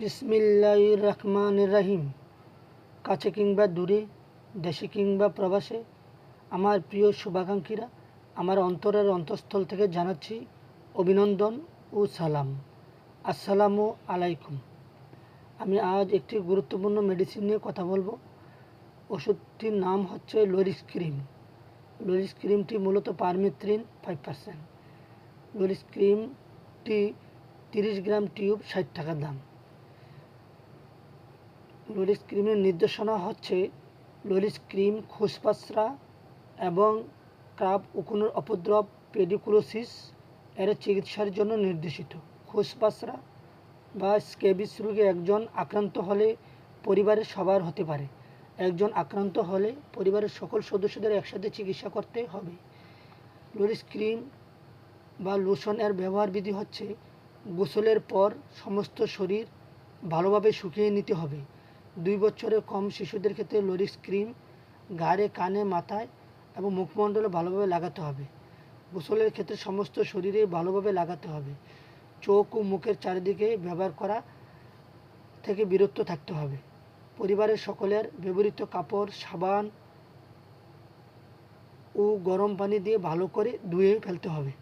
বিসমিল্লাহ রহমান রাহিম কাছে কিংবা দূরে, দেশে কিংবা প্রবাসে, আমার প্রিয় শুভাকাঙ্ক্ষীরা, আমার অন্তরের অন্তঃস্থল থেকে জানাচ্ছি অভিনন্দন ও সালাম। আসসালামু আলাইকুম। আমি আজ একটি গুরুত্বপূর্ণ মেডিসিন নিয়ে কথা বলব। ওষুধটির নাম হচ্ছে লোরিস ক্রিম লোরিস ক্রিমটি মূলত পারমিত্রিন ফাইভ পার্সেন্ট লোরিস ক্রিমটি তিরিশ গ্রাম টিউব ষাট টাকা দাম। লোরিস ক্রিমের নির্দেশনা হচ্ছে লোরিস ক্রিম খুসপাসরা এবং ক্রাব উকুনের অপদ্রব, পেডিকুলোসিস, এর চিকিৎসার জন্য নির্দেশিত। খুসপাসরা বা স্কেবিস রোগে একজন আক্রান্ত হলে পরিবারের সবার হতে পারে। একজন আক্রান্ত হলে পরিবারের সকল সদস্যদের একসাথে চিকিৎসা করতে হবে। লোরিস ক্রিম বা লোশন এর ব্যবহার বিধি হচ্ছে গোসলের পর সমস্ত শরীর ভালোভাবে শুকিয়ে নিতে হবে। দুই বছরের কম শিশুদের ক্ষেত্রে লোরিস ক্রিম গাড়ে কানে, মাথায় এবং মুখমণ্ডলে ভালোভাবে লাগাতে হবে। গোসলের ক্ষেত্রে সমস্ত শরীরে ভালোভাবে লাগাতে হবে। চোখ ও মুখের চারিদিকে ব্যবহার করা থেকে বিরত থাকতে হবে। পরিবারের সকলের ব্যবহৃত কাপড়, সাবান ও গরম পানি দিয়ে ভালো করে ধুয়ে ফেলতে হবে।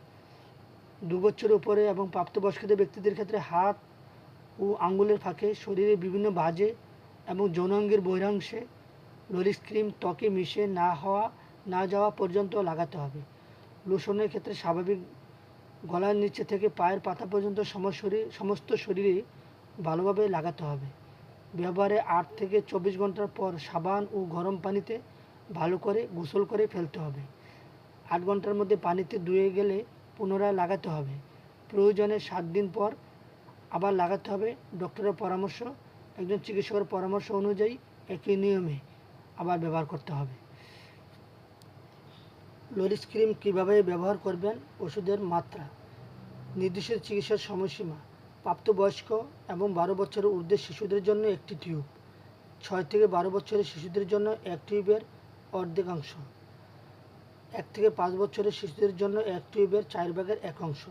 দু বছরের উপরে এবং প্রাপ্তবয়স্কদের ব্যক্তিদের ক্ষেত্রে হাত ও আঙ্গুলের ফাঁকে শরীরের বিভিন্ন বাজে এবং যৌনাঙ্গের বহিরাংশে লোরিস ক্রিম ত্বকে মিশে না হওয়া, না যাওয়া পর্যন্ত লাগাতে হবে। লোশনের ক্ষেত্রে স্বাভাবিক গলার নিচে থেকে পায়ের পাতা পর্যন্ত শরীর, সমস্ত শরীরে ভালোভাবে লাগাতে হবে। ব্যবহারে আট থেকে চব্বিশ ঘণ্টার পর সাবান ও গরম পানিতে ভালো করে গোসল করে ফেলতে হবে। আট ঘণ্টার মধ্যে পানিতে ধুয়ে গেলে পুনরায় লাগাতে হবে। প্রয়োজনে সাত দিন পর আবার লাগাতে হবে। ডক্টরের পরামর্শ একজন চিকিৎসকের পরামর্শ অনুযায়ী একই নিয়মে আবার ব্যবহার করতে হবে। লোরিস ক্রিম কীভাবে ব্যবহার করবেন? ওষুধের মাত্রা, নির্দিষ্ট চিকিৎসার সময়সীমা, প্রাপ্তবয়স্ক এবং বারো বছরের ঊর্ধ্বের শিশুদের জন্য একটি টিউব, ছয় থেকে বারো বছরের শিশুদের জন্য এক টিউবের অর্ধেকাংশ, এক থেকে পাঁচ বছরের শিশুদের জন্য এক টিউবের চার ভাগের এক অংশ,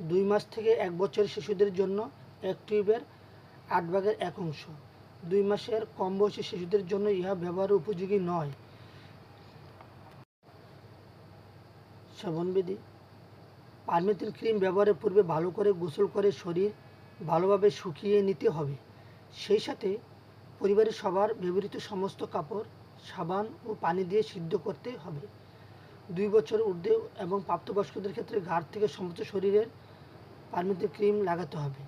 দুই মাস থেকে এক বছরের শিশুদের জন্য এক টিউবের আট ভাগের এক অংশ। দুই মাসের কম বয়সী শিশুদের জন্য ইহা ব্যবহার উপযোগী নয়। সেবনবিধি পারমেথিন ক্রিম ব্যবহারের পূর্বে ভালো করে গোসল করে শরীর ভালোভাবে শুকিয়ে নিতে হবে। সেই সাথে পরিবারের সবার ব্যবহৃত সমস্ত কাপড়, সাবান ও পানি দিয়ে সিদ্ধ করতে হবে। দুই বছর ঊর্ধ্বে এবং প্রাপ্তবয়স্কদের ক্ষেত্রে ঘাড় থেকে সমস্ত শরীরের পারমিতে ক্রিম লাগাতে হবে।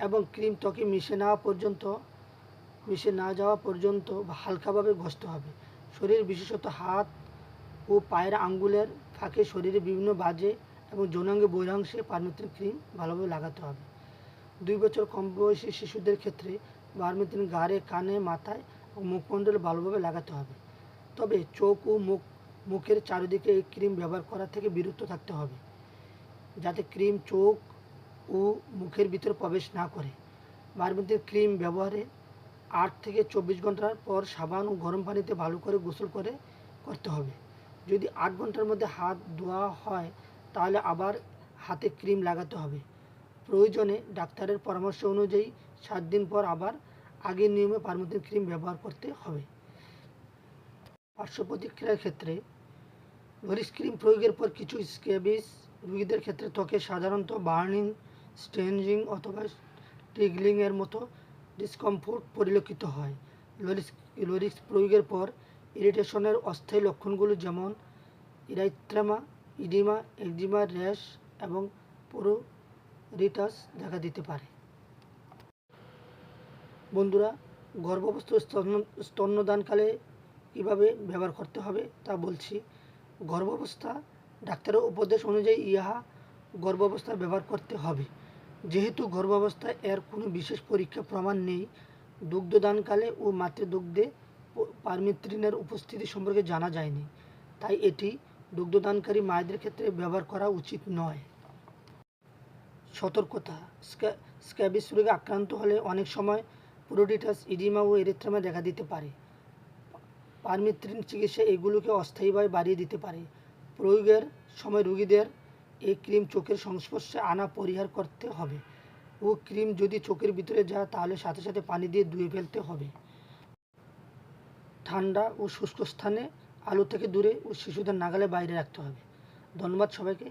এবং ক্রিম ত্বকে মিশে নেওয়া পর্যন্ত, মিশে না যাওয়া পর্যন্ত হালকাভাবে ঘষতে হবে। শরীর বিশেষত হাত ও পায়ের আঙ্গুলের ফাঁকে শরীরে বিভিন্ন বাজে এবং যৌনাঙ্গে বৈরাংশে পারমিত্রিন ক্রিম ভালোভাবে লাগাতে হবে। দুই বছর কম বয়সী শিশুদের ক্ষেত্রে পারমিত্রিন গাড়ে, কানে, মাথায় ও মুখমণ্ডলে ভালোভাবে লাগাতে হবে। তবে চোখ ও মুখ, মুখের চারিদিকে এই ক্রিম ব্যবহার করা থেকে বিরত থাকতে হবে। যাতে ক্রিম, চোখ ও মুখের ভিতরে প্রবেশ না করে। বারমিত্রিন ক্রিম ব্যবহারে আট থেকে চব্বিশ ঘণ্টার পর সাবান ও গরম পানিতে ভালো করে গোসল করে করতে হবে। যদি আট ঘণ্টার মধ্যে হাত ধোয়া হয়, তাহলে আবার হাতে ক্রিম লাগাতে হবে। প্রয়োজনে ডাক্তারের পরামর্শ অনুযায়ী সাত দিন পর আবার আগের নিয়মে পারমিতিন ক্রিম ব্যবহার করতে হবে। পার্শ্ব প্রতিক্রিয়ার ক্ষেত্রে লোরিস ক্রিম প্রয়োগের পর কিছু স্ক্যাবিস রোগীদের ক্ষেত্রে ত্বকে সাধারণত বার্নিং স্টেনজিং অথবা টিগলিং এর মতো ডিসকমফোর্ট পরিলক্ষিত হয়। লোরিস লোরিস প্রয়োগের পর ইরিটেশনের অস্থায়ী লক্ষণগুলো যেমন ইরাইত্রামা ইডিমা একজিমা র্যাশ এবং পোরোরিটাস দেখা দিতে পারে। বন্ধুরা, গর্ভাবস্থ স্তন্য স্তন্যদানকালে কীভাবে ব্যবহার করতে হবে তা বলছি। গর্ভাবস্থা, ডাক্তারের উপদেশ অনুযায়ী ইহা গর্ভাবস্থায় ব্যবহার করতে হবে। যেহেতু গর্ভাবস্থায় এর কোনো বিশেষ পরীক্ষা প্রমাণ নেই, দুগ্ধদানকালে ও মাতৃদুগ্ধে পারমিত্রিনের উপস্থিতি সম্পর্কে জানা যায়নি, তাই এটি দুগ্ধদানকারী মায়েদের ক্ষেত্রে ব্যবহার করা উচিত নয়। সতর্কতা স্ক্যা- স্ক্যাবিস রোগে আক্রান্ত হলে অনেক সময় পুরোডিটাস, ইডিমা ও এরিথ্রামা দেখা দিতে পারে। পারমিত্রিন চিকিৎসা এগুলোকে অস্থায়ীভাবে বাড়িয়ে দিতে পারে। প্রয়োগের সময় রোগীদের এই ক্রিম চোখের সংস্পর্শে আনা পরিহার করতে হবে। ও ক্রিম যদি চোখের ভিতরে যায়, তাহলে সাথে সাথে পানি দিয়ে ধুয়ে ফেলতে হবে। ঠান্ডা ও শুষ্ক স্থানে আলো থেকে দূরে ও শিশুদের নাগালে বাইরে রাখতে হবে। ধন্যবাদ সবাইকে।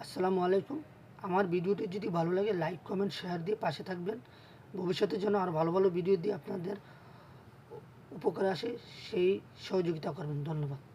আসসালামু আলাইকুম। আমার ভিডিওটি যদি ভালো লাগে, লাইক, কমেন্ট, শেয়ার দিয়ে পাশে থাকবেন। ভবিষ্যতের জন্য আর ভালো ভালো ভিডিও দিয়ে আপনাদের উপকারে আসে, সেই সহযোগিতা করবেন। ধন্যবাদ।